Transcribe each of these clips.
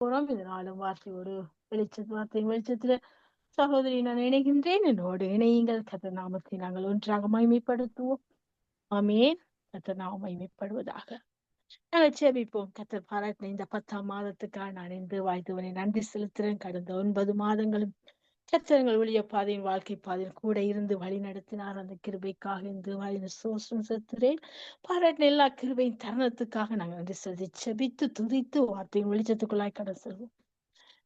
போறோம். இதனாலும் வார்த்தையோடு வெளிச்ச வார்த்தை வெளிச்சத்துல. சகோதரி நான் இணைகின்றேன். என்னோடு இணையுங்கள். கத்த நாமத்தை நாங்கள் ஒன்றாக மகிமைப்படுத்துவோம். ஆமேன். கத்த நாம் மகிமைப்படுவதாக. நாங்கள் சேமிப்போம் கத்தர் பாராட்டின இந்த பத்தாம் மாதத்துக்காக நான் இன்று வாழ்த்துவனை நன்றி செலுத்துறேன் கடந்த ஒன்பது மாதங்களும் கத்தரங்கள் ஒளிய பாதையின் வாழ்க்கை பாதையில் கூட இருந்து வழி நடத்தினார். அந்த கிருபைக்காக இருந்து வாழ்ந்த சோசம் செத்துறேன் பாராட்டின எல்லா கிருபையின் தருணத்துக்காக நாங்கள் வந்து செலுத்தி செபித்து துதித்து வார்த்தையின் வெளிச்சத்துக்குள்ளாய் கடன் செல்வோம்.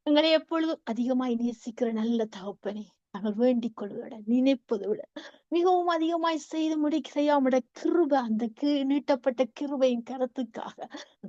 எங்களை எப்பொழுதும் அதிகமாய் நேசிக்கிற நல்ல தகப்பனே நாங்கள் வேண்டிக் கொள்வத நினைப்பதை விட மிகவும் அதிகமாய் செய்து முடிக்கிறையாமட கிருப அந்த நீட்டப்பட்ட கிருபையின் கருத்துக்காக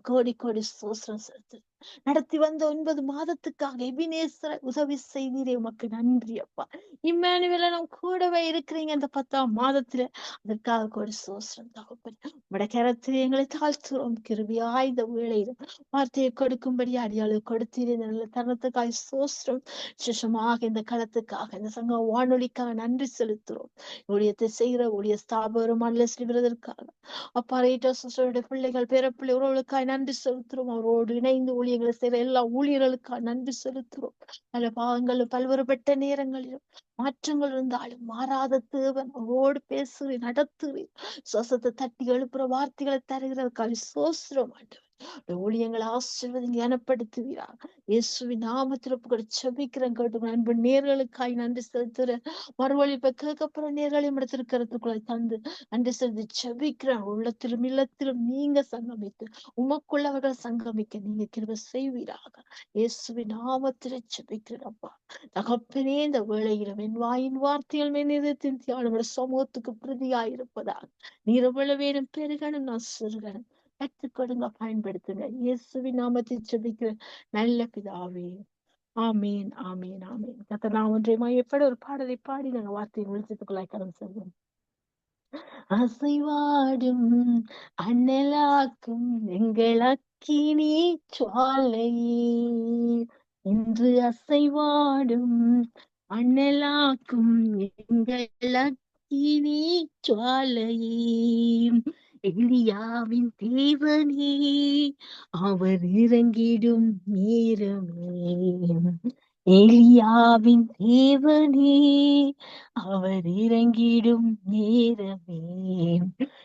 கோடி கோடி சோசனம் செலுத்து நடத்தி வந்த ஒன்பது மாதத்துக்காக எபினேஸ்வர உதவி செய்தீரே உமக்கு நன்றி அப்பா. இம்மானுவேல நம் கூடவே இருக்கிறீங்க அந்த பத்தாம் மாதத்துல. அதற்காக ஒரு சோசனம் தகப்பன். உடைய கரத்தில் எங்களை தாழ்த்துறோம் கிருபியாய் இந்த வேளையிலும் வார்த்தையை கொடுக்கும்படி அடியாளு கொடுத்தீர் இந்த நல்ல தருணத்துக்காக சோஸ்திரம் சுஷமாக இந்த களத்துக்காக இந்த சங்கம் வானொலிக்காக நன்றி செலுத்துறோம் ஊழியத்தை செய்கிற ஊழிய ஸ்தாபகரும் அல்ல செய்வதற்காக அப்பா ரேட்டோடைய பிள்ளைகள் பேரப்பிள்ளை உறவுகளுக்காக நன்றி செலுத்துறோம் அவரோடு இணைந்து ஊழியர்களை செய்கிற எல்லா ஊழியர்களுக்காக நன்றி செலுத்துறோம் பல பாவங்களும் பல்வேறுபட்ட நேரங்களிலும் மாற்றங்கள் இருந்தாலும் மாறாத தேவன் அவரோடு பேசுகிறேன் நடத்துகிறேன் சுவாசத்தை தட்டி எழுப்புற வார்த்தைகளை தருகிறதுக்காக சோசிரம் ஆண்டவர் ஊழியங்களை ஆசிர்வதிங்க ஞானப்படுத்துவீரா. இயேசுவின் நாமத்துல புகழ் செபிக்கிறேன் கேட்டு அன்பு நேர்களுக்காய் நன்றி செலுத்துறேன் மறுவழி இப்ப கேட்கப்புற நேர்களை எடுத்திருக்கிறதுக்குள்ள தந்து நன்றி செலுத்தி செபிக்கிறேன். உள்ளத்திலும் இல்லத்திலும் நீங்க சங்கமித்து உமக்குள்ளவர்கள் சங்கமிக்க நீங்க கிருப செய்வீராக. இயேசுவின் நாமத்துல செபிக்கிறேன் அப்பா. தகப்பனே இந்த வேளையிலும் என் வாயின் வார்த்தைகள் மேனிதத்தின் தியானம் சமூகத்துக்கு பிரதியாயிருப்பதாக. நீர் எவ்வளவு வேணும் பெருகணும் நான் சிறுகணும். கற்றுக்கொடுங்க பயன்படுத்துங்க. இயேசுவி நாமத்தை செபிக்கிற நல்ல பிதாவே. ஆமீன் ஆமீன் ஆமீன். கத்த நான் ஒன்றை எப்படி ஒரு பாடலை பாடி நாங்க வார்த்தையை வெளிச்சத்துக்குள்ளாய் கடன் செல்வோம். அசைவாடும் அண்ணலாக்கும் எங்கள் அக்கினி சுவாலையே. இன்று அசைவாடும் அண்ணலாக்கும் எங்கள் அக்கினி சுவாலையே. எலியாவின் தேவனே அவர் இறங்கிடும் நேரமே. எலியாவின் தேவனே அவர் இறங்கிடும் நேரமே.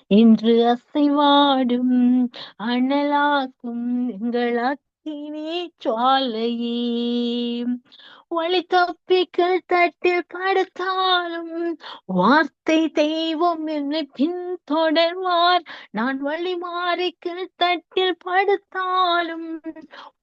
என்று அசைவாடும் அனலாக்கும் எங்கள் அக்கினே சுவாலையே. ஒளி தப்பிக்கள் தட்டில் படுத்தாலும் வார்த்தை தெய்வம் என்னை பின்தொடர்வார். நான் வழி மாறிக்கல் தட்டில் படுத்தாலும்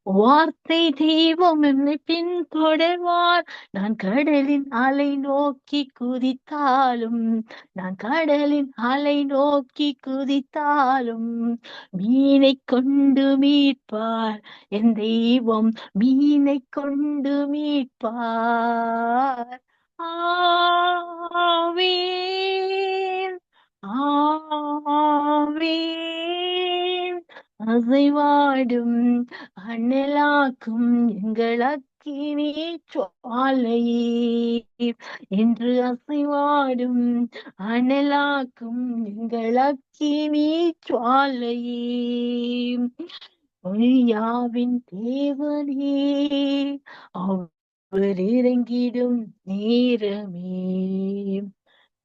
வார்த்தை தெய்வம் என்னை பின்தொடர்வார். நான் கடலின் அலை நோக்கி குதித்தாலும் நான் கடலின் அலை நோக்கி குதித்தாலும் மீனை கொண்டு மீட்பார் என் தெய்வம் மீனை கொண்டு மீட்பார். ஆவேன் ஆவேன் அசைவாடும் அண்ணலாக்கும் எங்கள் அக்கினி சுவாலையே என்று அசைவாடும் அண்ணலாக்கும் எங்கள் அக்கினி சுவாலையே ஒழியாவின் தேவனே அவர் இறங்கிடும் நேரமே.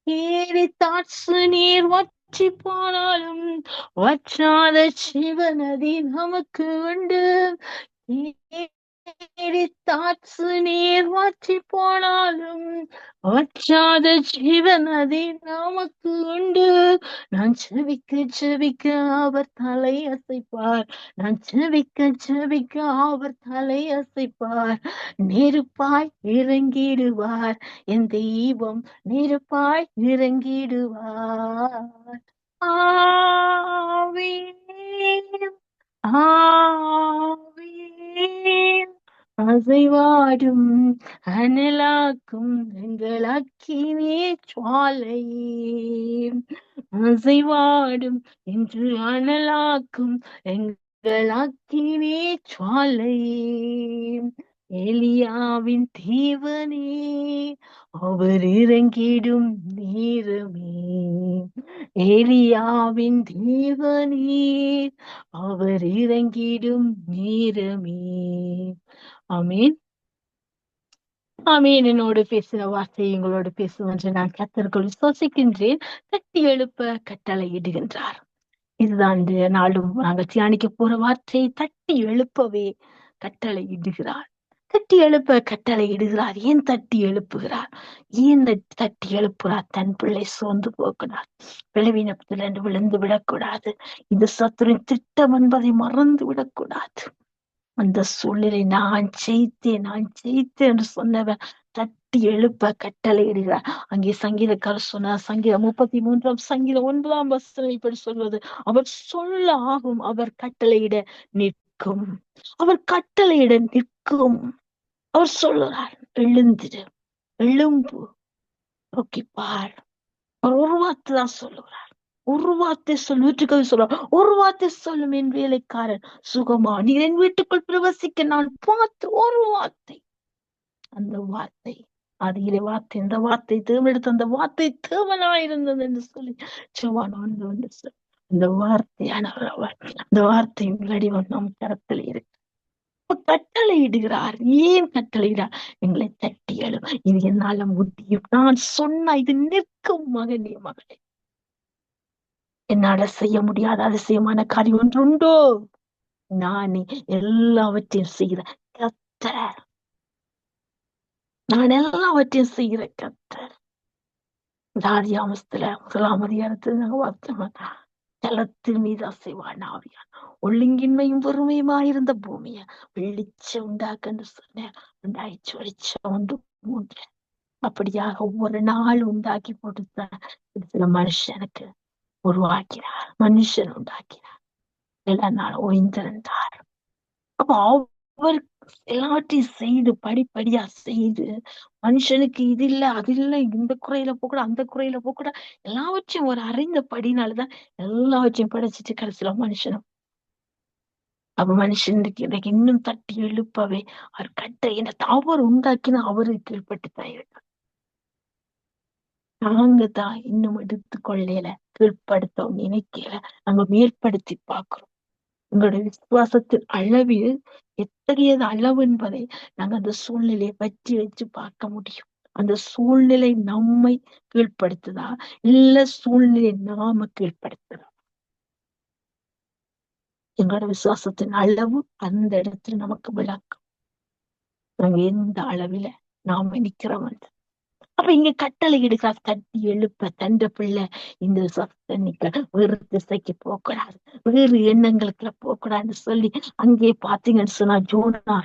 ஏறி தாட்சு நீர் வற்றி போனாலும் வற்றாத சிவநதி நமக்கு உண்டு. தாட்சு நீர் வாற்றி போனாலும் வற்றாத ஜீவநதி நமக்கு உண்டு. நான் செவிக்க செவிக்க அவர் தலை அசைப்பார். நான் செவிக்க செவிக்க அவர் தலை அசைப்பார். நெருப்பாய் இறங்கிடுவார். என் தெய்வம் நெருப்பாய் இறங்கிடுவார். ஆவே ஆவே அசைவாடும் அனலாக்கும் எங்கள் அக்கினே சுவாலையே அசைவாடும் என்று அனலாக்கும் எங்கள் அக்கினே சுவாலையே எலியாவின் தீவனே அவர் இறங்கிடும் நேரமே. எலியாவின் தீவனே அவர் இறங்கிடும் நேரமே. ஆமீன். ஆமீன். என்னோடு பேசின வார்த்தை எங்களோடு பேசும் என்று நான் கத்தர்கள் விசுவாசிக்கின்றேன். கட்டி எழுப்ப கட்டளை இடுகின்றார். இதுதான் இந்த நாளும் நாங்கள் தியானிக்க போற வார்த்தை. தட்டி எழுப்பவே கட்டளை இடுகிறார். தட்டி எழுப்ப கட்டளை இடுகிறார். ஏன் தட்டி எழுப்புகிறார்? ஏன் தட்டி எழுப்புகிறார்? தன் பிள்ளை சோர்ந்து போகிறார் விளைவினத்தில் விழுந்து விடக்கூடாது. இந்த சத்துரின் திட்டம் என்பதை மறந்து விடக்கூடாது. அந்த சூழ்நிலை நான் ஜெயித்தேன் நான் ஜெயித்தேன் என்று சொன்னவன் தட்டி எழுப்ப கட்டளை இடுகிறார் அங்கே சங்கீதக்காரர் சொன்னார் சங்கீதம் முப்பத்தி மூன்றாம் சங்கீதம் ஒன்பதாம் வசனம் இப்படி சொல்வது. அவர் சொல்ல ஆகும் அவர் கட்டளையிட நிற்கும். அவர் கட்டளையிட நிற்கும். அவர் சொல்லுறார் எழுந்திரு எழும்பு நோக்கி பார் அவர் உருவாத்துதான் தான் சொல்லுகிறார். ஒரு வார்த்தை சொல் வீட்டுக்கு சொல்ல ஒரு வார்த்தை சொல்லும் என் வேலைக்காரன் சுகமா நீ என் வீட்டுக்குள் பிரவசிக்க நான் பார்த்து ஒரு வார்த்தை. அந்த வார்த்தை அது இறை வார்த்தை இந்த வார்த்தை தேவெடுத்து அந்த வார்த்தை தேவனா இருந்தது என்று சொல்லி செவ்வான் வந்து வந்து சொல். அந்த வார்த்தையான அந்த வார்த்தையின் வடிவம் நம் கரத்தில் இருக்கு. கட்டளையிடுகிறார். ஏன் கட்டளையிடார் எங்களை தட்டி எழும் இது என்னால முடியும் நான் சொன்ன இது நிற்கும் மகனே மகளே. என்னால செய்ய முடியாத. அதிசயமான காரியம் ஒன்று உண்டோ? நானே எல்லாவற்றையும் செய்கிற கத்தர். நான் எல்லாவற்றையும் செய்கிற கத்தர். ராதியாமஸ்துல முதலாம் அதிகாரத்தில் நாங்க பார்த்தோம்னா ஜலத்தின் மீது அசைவான் ஆவியான். ஒழுங்கின்மையும் பொறுமையுமா இருந்த பூமிய வெளிச்சம் உண்டாக்குன்னு சொன்னேன். உண்டாயிச்சு வெளிச்சம் ஒன்று மூன்று. அப்படியாக ஒவ்வொரு நாள் உண்டாக்கி போட்டுத்தான். சில மனுஷனுக்கு உருவாக்கினார் மனுஷன் உண்டாக்கினார் எல்லா நாளும் ஓய்ந்திருந்தார் அப்ப அவர் எல்லாத்தையும் செய்து படிப்படியா செய்து மனுஷனுக்கு இது இல்ல அது இல்ல இந்த குறையில போக கூட அந்த குறையில போக கூட எல்லாவற்றையும் ஒரு அறிந்த படினாலதான் எல்லாவற்றையும் படைச்சிட்டு கடைசியில மனுஷனும் அப்ப மனுஷனுக்கு இன்னும் தட்டி எழுப்பவே அவர் கட்ட என்ன அவர் உண்டாக்கினா அவரு கீழ்பட்டு தான் இருக்கார் நாங்கதான் இன்னும் எடுத்து கொள்ளையில கீழ்ப்படுத்த நினைக்கல. நம்ம மேற்படுத்தி பாக்குறோம் உங்களுடைய விசுவாசத்தின் அளவு எத்தகையது அளவு என்பதை நாங்க அந்த சூழ்நிலையை வச்சு வச்சு பார்க்க முடியும். அந்த சூழ்நிலை நம்மை கீழ்ப்படுத்துதா? இல்ல சூழ்நிலை நாம கீழ்படுத்துதா எங்களோட விசுவாசத்தின் அளவு அந்த இடத்துல நமக்கு விளக்கம். நாங்க எந்த அளவில நாம நிக்கிறோம் அப்ப இங்க கட்டளை எடுக்கிறார் தட்டி எழுப்ப தந்த பிள்ளை. இந்த சத்தனிக்க வேறு திசைக்கு போகக்கூடாது வேறு எண்ணங்களுக்குள்ள போகக்கூடாதுன்னு சொல்லி அங்கே பாத்தீங்கன்னு சொன்னா ஜோனா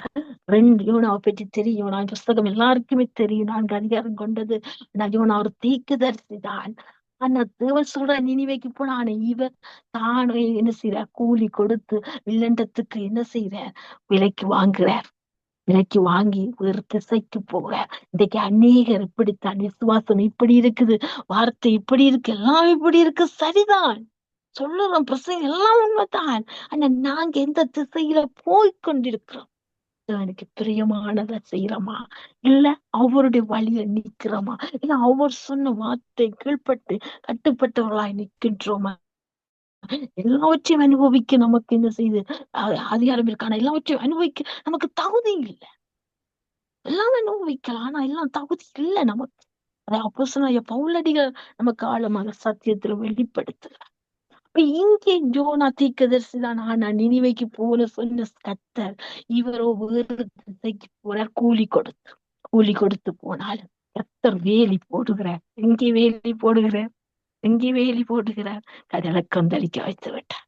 ரெண்டு யோனாவை பற்றி தெரியும். நான் புஸ்தகம் எல்லாருக்குமே தெரியும். நான்கு அதிகாரம் கொண்டது. நான் யோனா ஒரு தீக்குதரிசி தான். ஆனா தேவன் சொல்ற நினைவைக்கு போனான் இவர் தானே என்ன செய்யற கூலி கொடுத்து வில்லண்டத்துக்கு என்ன செய்யற விலைக்கு வாங்குறார். விலைக்கு வாங்கி ஒரு திசைக்கு போக. இன்னைக்கு அநேகர் இப்படித்தான். விசுவாசம் இப்படி இருக்குது. வார்த்தை இப்படி இருக்கு. எல்லாம் இப்படி இருக்கு. சரிதான். சொல்லுறோம். பிரசங்க எல்லாம் உண்மைதான். ஆனா நாங்க எந்த திசையில போய் கொண்டிருக்கிறோம் எனக்கு பிரியமானதை செய்யறோமா? இல்ல அவருடைய வழிய நிக்கிறோமா? இல்ல அவர் சொன்ன வார்த்தை கீழ்பட்டு கட்டுப்பட்டவர்களாய் நிற்கின்றோமா? எல்லாவற்றையும் அனுபவிக்க நமக்கு என்ன செய்து அதிகாரம் இருக்கான எல்லாவற்றையும் அனுபவிக்க நமக்கு தகுதி இல்லை. எல்லாம் அனுபவிக்கலாம் ஆனா எல்லாம் தகுதி இல்லை நமக்கு. அதை அப்போ பவுலடிகள் நமக்கு ஆழமாக சத்தியத்துல வெளிப்படுத்துகிறார் இங்கே ஜோனா தீக்கதரிசி தான் ஆனா நினைவைக்கு போன சொன்ன கத்தர் இவரோ வேறு திசைக்கு போறார் கூலி கொடுத்து கூலி கொடுத்து போனாலும் கத்தர் வேலி போடுகிறார். எங்கே வேலி போடுகிறார்? எங்கே வேலி போடுகிறார்? கடலை கொந்தளிக்க வைத்து விட்டார்.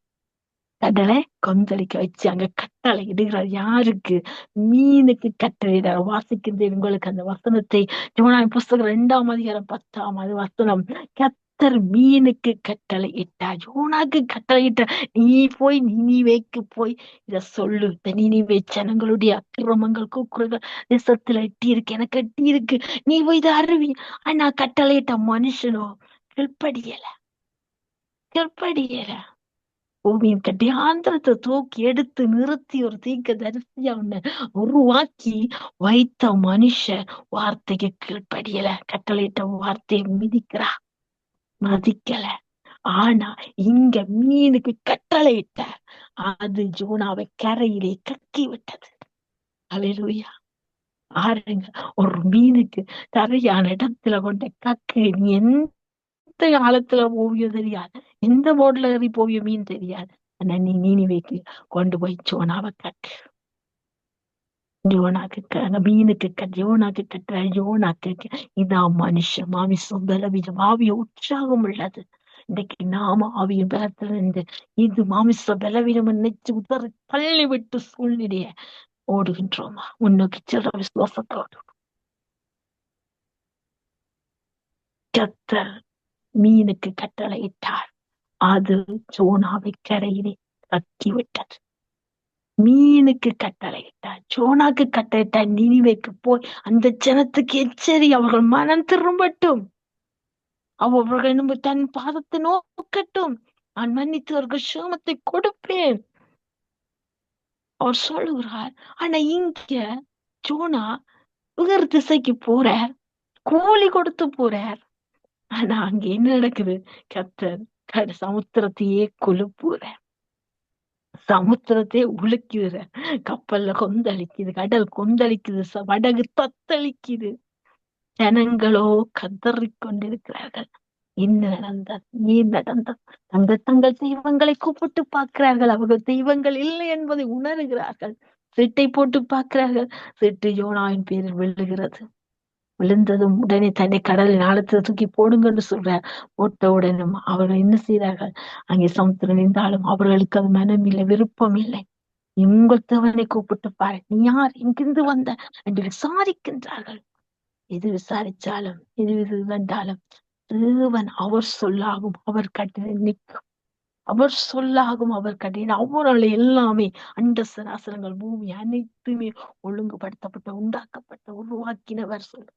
கடலை கொந்தளிக்க வச்சு அங்க கட்டளை இடுகிறார். யாருக்கு? மீனுக்கு கட்டளையிடார் வாசிக்கின்ற உங்களுக்கு அந்த வசனத்தை ஜோனாய் புஸ்தகம் இரண்டாம் அதிகாரம் பத்தாம் அது வசனம். கத்தர் மீனுக்கு கட்டளை இட்டா ஜோனாக்கு கட்டளை இட்ட நீ போய் நினிவேக்கு போய் இத சொல்லு. இந்த நினிவே ஜனங்களுடைய அக்கிரமங்கள் கூக்குறங்கள் தேசத்துல எட்டி இருக்கு எனக்கு எட்டி இருக்கு நீ போய் இதை அறிவி. ஆனா கட்டளையிட்ட மனுஷனோ கீழ்ப்படியல கீழ்ப்படியல பூமியின் கட்டியாந்திரத்தை தூக்கி எடுத்து நிறுத்தி ஒரு தீக்க தரிசியா உன்னை உருவாக்கி வைத்த மனுஷன் வார்த்தைக்கு கீழ்ப்படியல. கட்டளையிட்ட வார்த்தையை மிதிக்கிறா. மதிக்கல. ஆனா இங்க மீனுக்கு கட்டளையிட்ட. அது ஜோனாவை கரையிலே கக்கி விட்டது. அலையிலுயா. ஆறுங்க ஒரு மீனுக்கு சரியான இடத்துல கொண்ட கக்கு நீ எந்த காலத்துல ஓவியம் தெரியாது. எந்த போட்ல ஏறி போவியோ மீன் தெரியாது. ஆனா நீ நீனிவேக்கு கொண்டு போய் ஜோனாவை கட்டு ஜோனாக்கு க- மீனுக்கு க ஜோனாக்கு கட்டுற ஜோனாக்கு க- இதான் மனுஷன் மாமிசம் பலவீனம் ஆவிய உற்சாகம் உள்ளது. இன்னைக்கு நாம ஆவியின் பலத்துல இருந்து இது மாமிச பலவீனம் நினைச்சு உதறி தள்ளி விட்டு சூழ்நிலைய ஓடுகின்றோமா? முன்னோக்கி செல்ற விசுவாசத்தோடு. கத்தர் மீனுக்கு கட்டளையிட்டார். அது ஜோனாவை கரையிலே தக்கிவிட்டது. மீனுக்கு கட்டளையிட்டார். ஜோனாக்கு கட்டளையிட்டார். நினைவைக்கு போய் அந்த ஜனத்துக்கு எச்சரி அவர்கள் மனம் திரும்பட்டும். அவர்கள் தன் பாதத்தை நோக்கட்டும். நான் மன்னித்து அவர்கள் சேமத்தை கொடுப்பேன். அவர் சொல்லுகிறார் ஆனா இங்க ஜோனா உயர் திசைக்கு போறார். கூலி கொடுத்து போறார். ஆனா அங்க என்ன நடக்குது? கத்தர் கட சமுத்திரத்தையே கொழுப்புற சமுத்திரத்தையே உலுக்குற கப்பல்ல கொந்தளிக்குது கடல் கொந்தளிக்குது வடகு தத்தளிக்குது. ஜனங்களோ கதறிக் கொண்டிருக்கிறார்கள் என்ன நடந்தது? ஏன் நடந்தது? தங்கள் தங்கள் தெய்வங்களை கூப்பிட்டு பார்க்கிறார்கள். அவர்கள் தெய்வங்கள் இல்லை என்பதை உணர்கிறார்கள். சிட்டை போட்டு பார்க்கிறார்கள். சிட்டு யோனாவின் பேரில் விழுகிறது. விழுந்ததும் உடனே தன்னை கடலின் ஆழத்தில் தூக்கி போடுங்கன்னு சொல்றார். போட்ட உடனே அவர்கள் என்ன செய்தார்கள்? அங்கே சமுத்திரம் இருந்தாலும் அவர்களுக்கு அது மனம் இல்லை விருப்பம் இல்லை. உங்கள் தேவனை கூப்பிட்டு பாரு நீ யார்? எங்கிருந்து வந்த? என்று விசாரிக்கின்றார்கள். எது விசாரிச்சாலும் எது இது வந்தாலும் தேவன் அவர் சொல்லாகும் அவர் கட்டின நிற்கும். அவர் சொல்லாகும் அவர் கட்டின அவர்களை எல்லாமே அண்ட சராசரங்கள் பூமி அனைத்துமே ஒழுங்குபடுத்தப்பட்ட உண்டாக்கப்பட்ட உருவாக்கினவர் சொல்றார்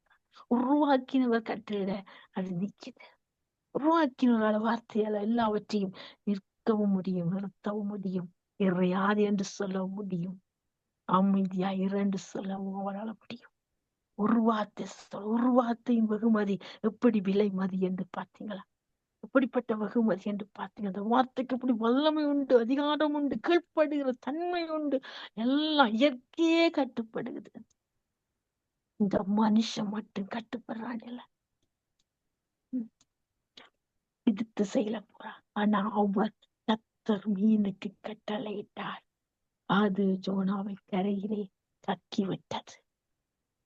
உருவாக்கினவர் கட்டளையிட அது நிற்கிது உருவாக்கினவரால வார்த்தையால எல்லாவற்றையும் நிற்கவும் முடியும் நிறுத்தவும் முடியும். இறையாது என்று சொல்லவும் முடியும். அமைதியா இரண்டு சொல்லவும் அவரால் முடியும். ஒரு வார்த்தை சொல் ஒரு வார்த்தையின் வெகுமதி எப்படி விலை மதி என்று பார்த்தீங்களா? எப்படிப்பட்ட வெகுமதி என்று பார்த்தீங்க அந்த வார்த்தைக்கு எப்படி வல்லமை உண்டு அதிகாரம் உண்டு கீழ்ப்படுகிற தன்மை உண்டு எல்லாம் இயற்கையே கட்டுப்படுகிறது. இந்த மனுஷன் மட்டும் கட்டுப்படுறான் இல்ல எதிர்த்து செய்யல போறான். ஆனா அவர் கத்தர் மீனுக்கு கட்டளையிட்டார். அது ஜோனாவை கரையிலே கக்கி விட்டது.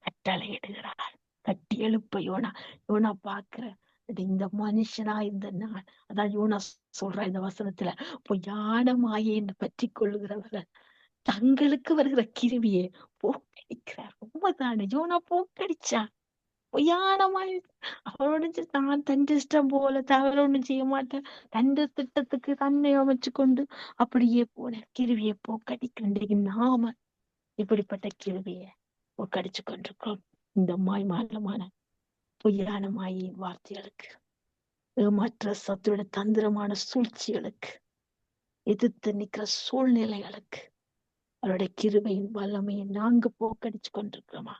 கட்டளையிடுகிறார். கட்டி எழுப்ப யோனா. யோனா பாக்குற இந்த மனுஷனா இந்த நான் அதான் யோனா சொல்ற இந்த வசனத்துல. பொய்யான மாயைன்னு பற்றி கொள்ளுகிறவர்கள். தங்களுக்கு வருகிற கிருவியை போக்கடிக்கிறார் உண்மைதானே? ஜோனா போக்கடிச்சா? பொய்யானமாய் மாயை தான் தன் இஷ்டம் போல தவறு ஒண்ணும் செய்ய மாட்டேன். தன் திட்டத்துக்கு தன்னை அமைச்சு கொண்டு அப்படியே போன கிருவியை போக்கடிக்கின்ற நாம இப்படிப்பட்ட கிருவியை போக்கடிச்சு கொண்டிருக்கிறோம். இந்த மாய் மாலமான பொய்யான மாயின் வார்த்தைகளுக்கு ஏமாற்ற சத்துடைய தந்திரமான சூழ்ச்சிகளுக்கு எதிர்த்து நிக்கிற சூழ்நிலைகளுக்கு அவருடைய கிருபையின் வல்லமையை நாங்க போக்கடிச்சு கொண்டிருக்கிறோமா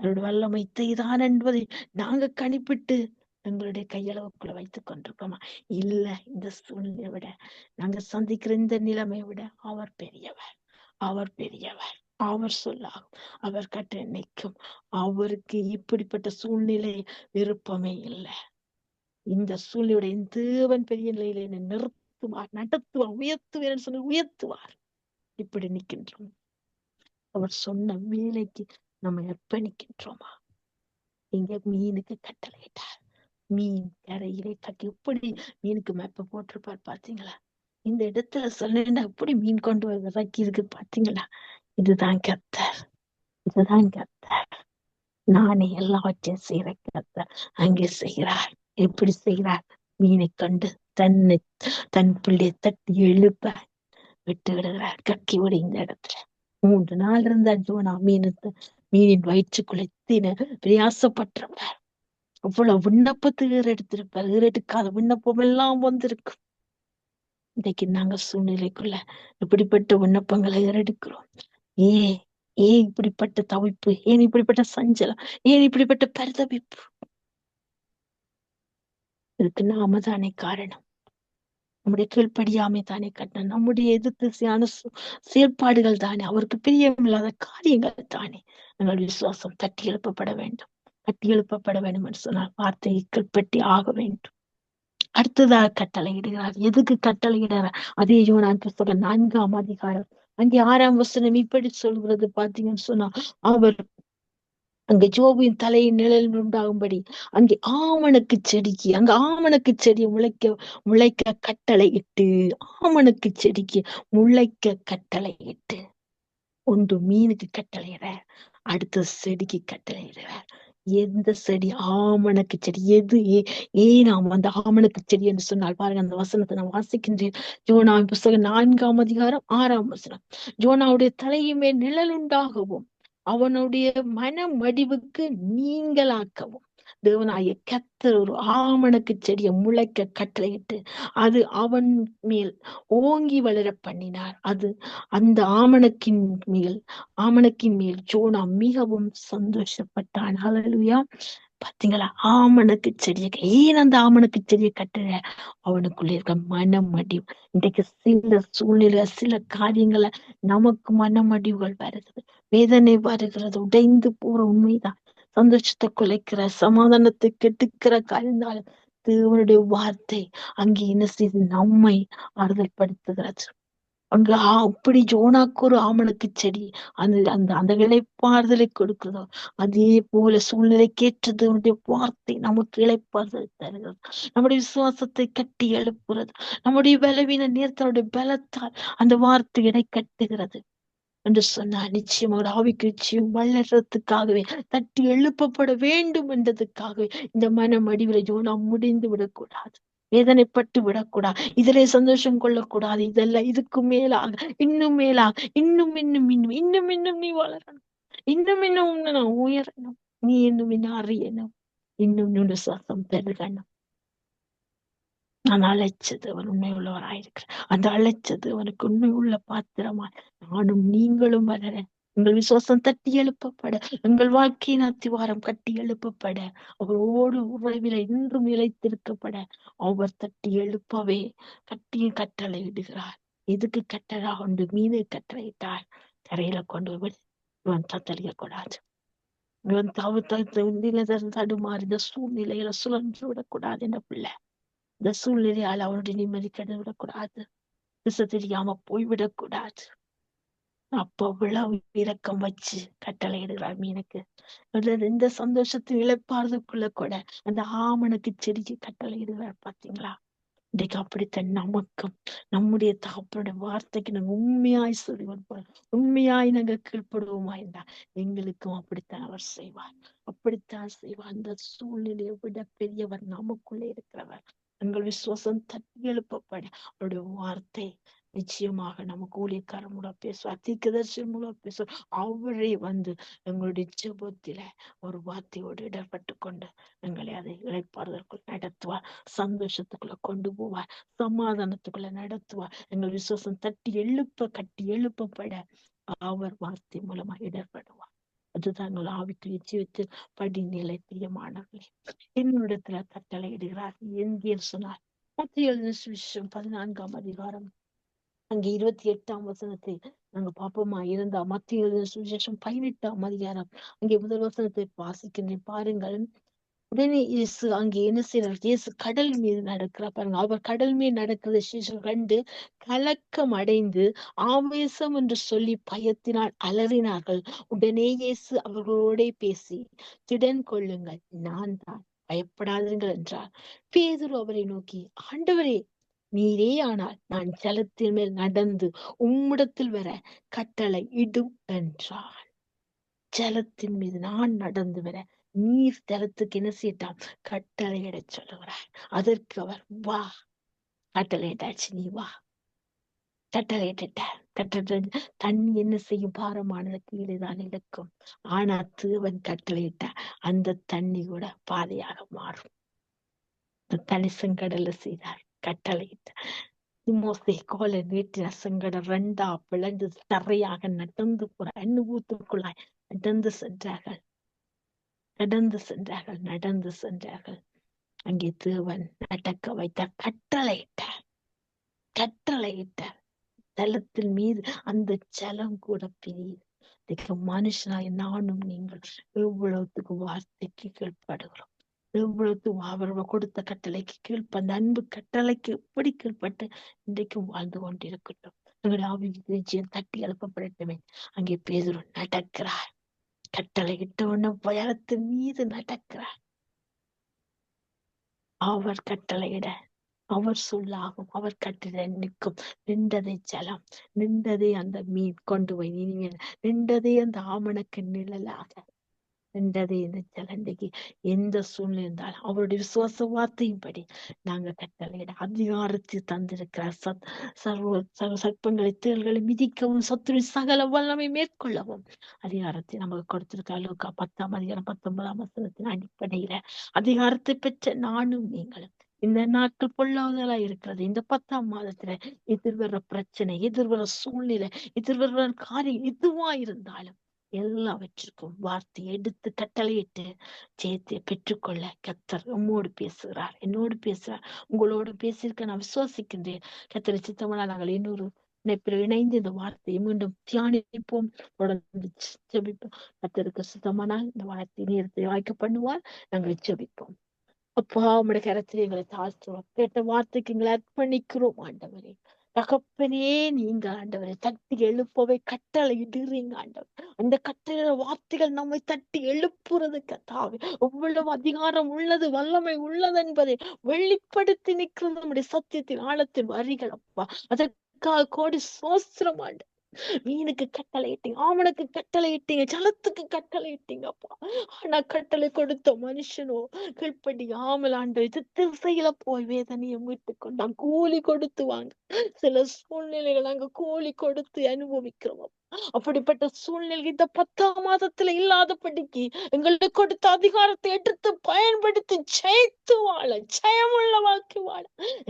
அவருடைய வல்லமை தான் என்பதை நாங்க கணிப்பிட்டு எங்களுடைய கையளவுக்குள்ள வைத்துக் கொண்டிருக்கோமா இல்ல இந்த சூழ்நிலையை விட நாங்க சந்திக்கிற இந்த நிலைமையை விட அவர் பெரியவர் அவர் பெரியவர் அவர் சொல்லாகும். அவர் கட்ட நிற்கும். அவருக்கு இப்படிப்பட்ட சூழ்நிலை விருப்பமே இல்லை. இந்த சூழ்நிலையுடைய தேவன் பெரிய நிலையில என்னை நிறுத்துவார் நடத்துவார் உயர்த்துவேன் சொல்லி உயர்த்துவார். இப்படி நிற்கின்றோம் அவர் சொன்ன வேலைக்கு நம்ம அர்ப்பணிக்கின்றோமா? இங்க மீனுக்கு கட்டளையிட்டார் மீன் கரையிலே கட்டி எப்படி மீனுக்கு மேப்ப போட்டிருப்பார் பாத்தீங்களா இந்த இடத்துல சொன்னா எப்படி மீன் கொண்டு வந்து இறக்கி இருக்கு பாத்தீங்களா இதுதான் கத்தர் இதுதான் கத்தர் நானே எல்லாவற்றையும் செய்யற கத்தர் அங்கே செய்கிறார். எப்படி செய்கிறார். மீனை கண்டு தன்னை தன் பிள்ளையை தட்டி எழுப்ப விட்டு விடுகிறார். கக்கி விடு இந்த இடத்துல. மூன்று நாள் இருந்தா ஜோனா. மீனத்தை மீனின் வயிற்றுக்குள்ளே தின பிரயாசப்பட்டிருப்பார். அவ்வளவு விண்ணப்பத்துக்கு எடுத்திருப்பார். ஈரெடுக்காத விண்ணப்பம் எல்லாம் வந்திருக்கும் இன்றைக்கு நாங்க சூழ்நிலைக்குள்ள இப்படிப்பட்ட விண்ணப்பங்களை ஏறெடுக்கிறோம் ஏ ஏன்? இப்படிப்பட்ட தவிப்பு? ஏன் இப்படிப்பட்ட சஞ்சலம்? ஏன் இப்படிப்பட்ட பரிதவிப்பு? இதுக்கு நாம தானே காரணம். நம்முடைய கீழ்ப்படியாமை தானே கட்டணம் நம்முடைய எதிர்த்து செயல்பாடுகள் தானே அவருக்கு பிரியமில்லாத காரியங்கள் தானே. எங்கள் விசுவாசம் தட்டி எழுப்பப்பட வேண்டும் தட்டி எழுப்பப்பட வேண்டும் என்று சொன்னால் வார்த்தையை கீழ்பட்டி ஆக வேண்டும். அடுத்ததாக கட்டளையிடுகிறார் எதுக்கு கட்டளையிடுறார் அதே யோனான் புஸ்தக நான்காம் அதிகாரம். அங்கே ஆறாம் வசனம் இப்படி சொல்கிறது பாத்தீங்கன்னு சொன்னா அவர் அங்க ஜோபின் தலையின் நிழல் உண்டாகும்படி அங்கே ஆமணக்கு செடிக்கு அங்க ஆமணக்கு செடியை முளைக்க முளைக்க கட்டளை இட்டு ஆமணக்கு செடிக்கு முளைக்க கட்டளை இட்டு ஒன்று மீனுக்கு கட்டளையிட அடுத்த செடிக்கு கட்டளையிடுறார் எந்த செடி? ஆமணக்கு செடி. எது? ஏ நாம் அந்த ஆமணக்கு செடி என்று சொன்னால் பாருங்க அந்த வசனத்தை நான் வாசிக்கின்றேன். ஜோனாவின் புஸ்தகம் நான்காம் அதிகாரம் ஆறாம் வசனம். ஜோனாவுடைய தலையுமே நிழல் உண்டாகவும் அவனுடைய மன மடிவுக்கு நீங்களாக்கவும். தேவனாய கத்தர் ஒரு ஆமணக்கு செடியை முளைக்க கட்டளையிட்டு அது அவன் மேல் ஓங்கி வளர பண்ணினார். அது அந்த ஆமணக்கின் மேல் ஆமணக்கின் மேல் ஜோனா மிகவும் சந்தோஷப்பட்டான். அழலுயா பாத்தீங்களா? ஆமணக்கு செடியை ஏன் அந்த ஆமணக்கு செடியை கட்டுற அவனுக்குள்ள இருக்க மனம் அடிவு இன்றைக்கு சில சூழ்நிலை சில காரியங்களை நமக்கு மனமடிவுகள் வருகிறது. வேதனை வருகிறது. உடைந்து போற உண்மைதான். சந்தோஷத்தை குலைக்கிற சமாதானத்தை கெட்டுக்கிற காரியந்தால் தேவனுடைய வார்த்தை அங்கே என்ன செய்து நம்மை ஆறுதல் படுத்துகிறது அங்க அப்படி ஜோனாக்கு ஒரு ஆமணக்கு செடி அந்த அந்த அந்த இழைப்பாறுதலை கொடுக்கிறதோ? அதே போல சூழ்நிலைக்கேற்றது அவனுடைய வார்த்தை நமக்கு இழைப்பாறுதல் தருகிறது. நம்முடைய விசுவாசத்தை கட்டி எழுப்புறது நம்முடைய பலவீன நேரத்தினுடைய பலத்தால் அந்த வார்த்தை கட்டுகிறது. என்று சொன்னார் நிச்சயமாக ஆவிக்கு நிச்சயம் வளர்றதுக்காகவே தட்டி எழுப்பப்பட வேண்டும் என்றதுக்காகவே இந்த மன மடிவில ஜோனா முடிந்து விடக்கூடாது. வேதனைப்பட்டு விடக்கூடாது. இதிலே சந்தோஷம் கொள்ளக்கூடாது. இதெல்லாம் இதுக்கு மேலாக இன்னும் மேலாக இன்னும் இன்னும் இன்னும் இன்னும் இன்னும் நீ வளரணும். இன்னும் இன்னும் நான் உயரணும். நீ இன்னும் இன்னும் அறியணும். இன்னும் இன்னொரு சுவாசம் பெருகணும். நான் அழைச்சது அவன் உண்மை உள்ளவராயிருக்கிறேன் அந்த அழைச்சது அவனுக்கு உண்மை உள்ள பாத்திரமா நானும் நீங்களும் வளரேன். எங்கள் விசுவாசம் தட்டி எழுப்பப்பட எங்கள் வாழ்க்கையின் அத்திவாரம் கட்டி எழுப்பப்பட அவரோடு உறவில இன்றும் இழைத்திருக்கப்பட அவர் தட்டி எழுப்பவே கட்டிய கட்டளை இடுகிறார். எதுக்கு கட்டளா? கொண்டு மீது கட்டளையிட்டார் கரையில கொண்டு விட இவன் தத்தளிக்க கூடாது. இவன் தவு தடுமாறி இந்த சூழ்நிலையில சுழன்று விடக்கூடாது என்ன பிள்ளை. இந்த சூழ்நிலையால் அவனுடைய நிம்மதி கெடுவிடக்கூடாது திசை தெரியாம போய்விடக்கூடாது. அப்போ அவ்வளவு இறக்கம் வச்சு கட்டளை இடுகிறார் மீனுக்கு இந்த சந்தோஷத்தின் இழப்பாறதுக்குள்ள கூட அந்த ஆமனுக்கு செடிக்கு கட்டளை இடுகிறார் பாத்தீங்களா? இன்றைக்கு அப்படித்தான் நமக்கும் நம்முடைய தகப்பனுடைய வார்த்தைக்கு நாங்க உண்மையாய் சொல்லி வருவோம் உண்மையாய் நாங்க கீழ்ப்படுவோமா இருந்தா எங்களுக்கும் அப்படித்தான் அவர் செய்வார். அப்படித்தான் செய்வார். அந்த சூழ்நிலையை விட பெரியவர் நமக்குள்ளே இருக்கிறவர். எங்கள் விசுவாசம் தட்டி எழுப்பப்பட அவருடைய வார்த்தை நிச்சயமாக நமக்கு ஊழியக்காரன் மூலம் பேசுவார் தீர்க்கதர்சி மூலம் பேசுவார் அவரே வந்து எங்களுடைய ஜபத்தில ஒரு வார்த்தையோடு இடப்பட்டு கொண்டு எங்களை அதை இழைப்பாறுதற்குள் நடத்துவார். சந்தோஷத்துக்குள்ள கொண்டு போவார். சமாதானத்துக்குள்ள நடத்துவார். எங்கள் விசுவாசம் தட்டி எழுப்ப கட்டி எழுப்பப்பட அவர் வார்த்தை மூலமா இடர்படுவார். அதுதான் எங்கள் ஆவிக்குரிய ஜீவத்தில் படிநிலை பிரியமானவர்களே. என்னிடத்துல கட்டளை இடுகிறார் எங்கே சொன்னார்? மத்திய பதினான்காம் அதிகாரம் அங்கே இருபத்தி எட்டாம் வசனத்தை நாங்க பாப்போமா இருந்தா மத்திய சுவிசேஷம் பதினெட்டாம் அதிகாரம். அங்கே முதல் வசனத்தை வாசிக்கின்றேன் பாருங்கள். உடனே இயேசு அங்கே என்ன செய்யறார் இயேசு கடல் மீது நடக்கிறார். பாருங்க அவர் கடல் மீது நடக்கிறத சீசன் கண்டு கலக்கம் அடைந்து ஆவேசம் என்று சொல்லி பயத்தினால் அலறினார்கள். உடனே இயேசு அவர்களோட பேசி திடன் கொள்ளுங்கள் நான் தான். பயப்படாதீர்கள் என்றார். பேதுரு அவரை நோக்கி ஆண்டவரே நீரே ஆனால் நான் ஜலத்தின் மேல் நடந்து உம்மிடத்தில் வர கட்டளை இடும் என்றான். ஜலத்தின் மீது நான் நடந்து வர நீர் ஜலத்துக்கு என்ன செய்யட்டான்? கட்டளையிட சொல்லுகிறார். அதற்கு அவர் வா கட்டளையிட்டாச்சு நீ வா. கட்டளையிட்ட கட்டளை தண்ணி என்ன செய்யும்? பாரமானது கீழே தான் இருக்கும் ஆனா தேவன் கட்டளையிட்ட அந்த தண்ணி கூட பாதையாக மாறும். தனிசங்கடல செய்தார். கட்டளையிட்ட. மோசே நீட்டின சங்கடம் ரெண்டா பிளந்து தரையாக நடந்து போற அனுபவத்திற்குள்ளாய் நடந்து சென்றார்கள். நடந்து சென்றார்கள் நடந்து சென்றார்கள். அங்கே தேவன் நடக்க வைத்த கட்டளையிட்டார் கட்டளையிட்டார் ஜலத்தின் மீது அந்த ஜலம் கூட பிரியுது. மனுஷனாய் நானும் நீங்கள் எவ்வளவுத்துக்கு வார்த்தைக்கு கீழ்படுகிறோம் எவ்வளவு அவர் கொடுத்த கட்டளைக்கு கீழ்ப்ப அந்த அன்பு கட்டளைக்கு எப்படி கீழ்ப்பட்டு இன்றைக்கும் வாழ்ந்து கொண்டிருக்கட்டும் எங்களுடைய நிச்சயம் தட்டி எழுப்பப்படட்டுமே. அங்கே பேதுரு நடக்கிறார். கட்டளை உடனே பயத்து மீது நடக்கிறார். அவர் கட்டளையிட அவர் சொல்லாகும். அவர் கட்டிட நிற்கும். நின்றதை ஜலம். நின்றதே அந்த மீன் கொண்டு போய் இனிமேல் நின்றதே அந்த ஆமணக்கு நிழலாக. என்றது இந்த ஜலண்டைக்கு எந்த சூழ்நிலை இருந்தாலும் அவருடைய விசுவாச வார்த்தையின்படி நாங்க கட்டளையிட அதிகாரத்தை தந்திருக்கிறார். சத் சர்வ சர்வ சர்ப்பங்களை தேள்களை மிதிக்கவும் சத்துரு சகல வல்லமை மேற்கொள்ளவும் அதிகாரத்தை நமக்கு கொடுத்திருக்கார் லூக்கா பத்தாம் அதிகாரம் பத்தொன்பதாம் வசனத்தின் அடிப்படையில அதிகாரத்தை பெற்ற நானும் நீங்களும். இந்த நாட்கள் பொல்லாதலா இருக்கிறது. இந்த பத்தாம் மாதத்துல எதிர்வர பிரச்சனை எதிர்வர சூழ்நிலை எதிர்வர காரியம் எதுவா இருந்தாலும் எல்லாவற்றிற்கும் வார்த்தை எடுத்து கட்டளையிட்டு ஜெயத்தை பெற்றுக்கொள்ள கத்தர் உம்மோடு பேசுகிறார். என்னோடு பேசுகிறார். உங்களோடு பேசியிருக்க நான் விசுவாசிக்கின்றேன். கத்தரை சித்தமனா நாங்கள் இன்னொரு இணைப்பில் இணைந்து இந்த வார்த்தையை மீண்டும் தியானிப்போம். தொடர்ந்து ஜெபிப்போம். கத்தருக்கு சுத்தமானா இந்த வார்த்தை நேரத்தை வாய்க்க பண்ணுவார். நாங்கள் ஜெபிப்போம். அப்பா உங்களுடைய கரத்தில் எங்களை தாழ்த்துவோம். கேட்ட வார்த்தைக்கு எங்களை அர்ப்பணிக்கிறோம் ஆண்டவரே. தகப்பனே நீங்க ஆண்டவரை தட்டி எழுப்பவை கட்டளை இடுறீங்க ஆண்டவர். அந்த கட்டளை வார்த்தைகள் நம்மை தட்டி எழுப்புறது கத்தாவே. எவ்வளவு அதிகாரம் உள்ளது வல்லமை உள்ளது என்பதை வெளிப்படுத்தி நிற்கிறது நம்முடைய சத்தியத்தின் ஆழத்தின் வரிகள் அப்பா. அதற்காக கோடி சோஸ்திரம் ஆண்டு மீனுக்கு கட்டளை இட்டீங்க ஆமனுக்கு கட்டளை இட்டீங்க ஜலத்துக்கு கட்டளை இட்டீங்க அப்பா. ஆனா கட்டளை கொடுத்த மனுஷனோ கீழ்ப்படி ஆமலாண்டு ஆண்டு திசையில போய் வேதனையை மீட்டு கொண்டான் கூலி கொடுத்து வாங்க. சில சூழ்நிலைகள் அங்க கூலி கொடுத்து அனுபவிக்கிறோம் அப்படிப்பட்ட சூழ்நிலை இந்த பத்தாம் மாதத்துல இல்லாதபடிக்கு எங்களுக்கு கொடுத்த அதிகாரத்தை எடுத்து பயன்படுத்தி ஜெயித்து வாழ ஜெயமுள்ள வாழ்க்கை வாழ.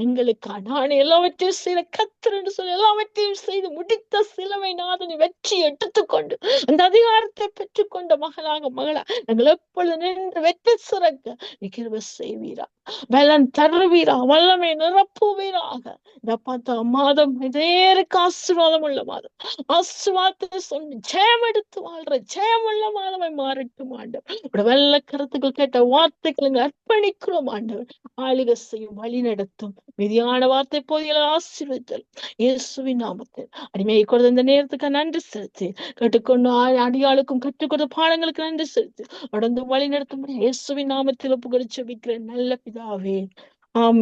எங்களுக்கு நான் எல்லாவற்றையும் செய்த கத்திரன்னு சொல்லி எல்லாவற்றையும் செய்து முடித்த சிலவை நாதனை வெற்றி எடுத்துக்கொண்டு அந்த அதிகாரத்தை பெற்றுக்கொண்ட மகளாக மகளா நாங்கள் எப்பொழுது நின்று வெற்றி சிறக்க நிகழ்வு செய்வீரா? பலன் தருவீரா? வல்லமை நிரப்புவீராக? இந்த பத்தாம் மாதம் இதேருக்கு ஆசீர்வாதம் உள்ள மாதம். ஆசீர்வாதம் பார்த்து சொன்ன ஜெயம் எடுத்து வாழ்ற. ஜெயமுள்ள மாதமை மாறட்டும் ஆண்டவர். வெள்ள கருத்துக்கள் கேட்ட வார்த்தைகளுங்க அர்ப்பணிக்கிறோம் ஆண்டவர். ஆளுக செய்யும் வழி நடத்தும். மிதியான வார்த்தை போதிய ஆசீர்வதித்தல். இயேசுவின் நாமத்தில். அடிமையை கொடுத்த இந்த நேரத்துக்கு நன்றி செலுத்தி. கற்றுக்கொண்டு அடியாளுக்கும் கற்றுக் கொடுத்த பாடங்களுக்கு நன்றி செலுத்தி. தொடர்ந்து வழி நடத்தும் இயேசுவின் நாமத்தில் புகழ்ச்சி வைக்கிற நல்ல பிதாவே. ஆமே